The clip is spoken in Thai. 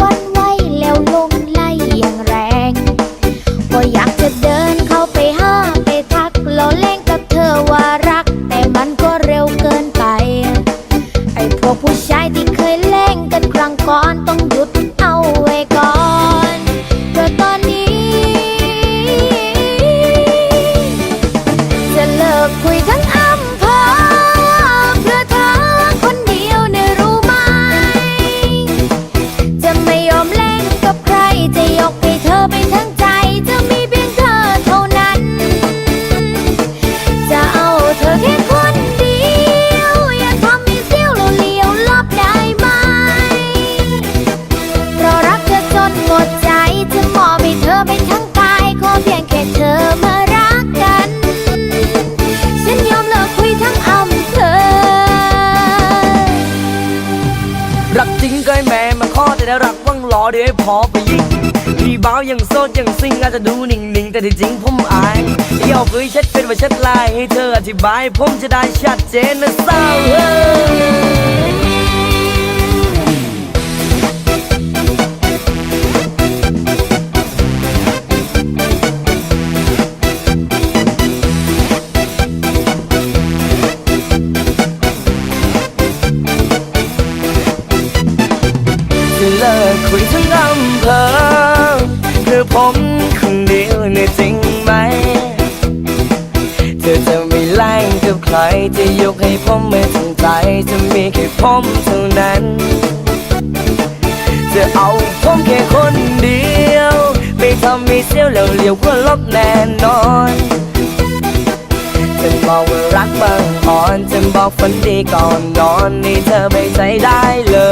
วัดไว้แล้วลงไล่อย่งแรง ก็อยากจะเดินเขาไปห้าไปทักเราเล่นกับเธอว่ารัก แต่มันก็เร็วเกินไป ไอพวกผู้ชายที่เคยเล่นกันครังก่อนต้อง มอบให้เธอเป็นทั้งกายขอเพียงแค่เธอมารักกัน ฉันยอมเลิกคุยทั้งอำเภอ รักจริงก็ให้แม่มาขอแต่ถ้ารักว่างรอเดี๋ยวให้พอไปยิงพี่บ้าวยังโซดยังซิงอาจจะดูนิ่งๆ แต่ที่จริงผมอายที่เอาคุยเช็ดเป็นว่าเช็ดลายให้เธออธิบาย ผมจะได้ชัดเจนนะสาวเอ้ย จะเลิกคุยทั้งอำเภอคือผมคนเดียวเนี่ยจริงไหม เธอจะไม่ไล่กับใครจะยกให้ผมไม่สนใจจะมีแค่ผมเท่านั้น จะเอาผมแค่คนเดียว ไม่ทำให้เสียวแล้วเลียวก็ลบแน่นอนฉันบอกว่ารักบางอ่อนฉันบอกฝันดีก่อนนอนนี่เธอไม่ใจได้เลย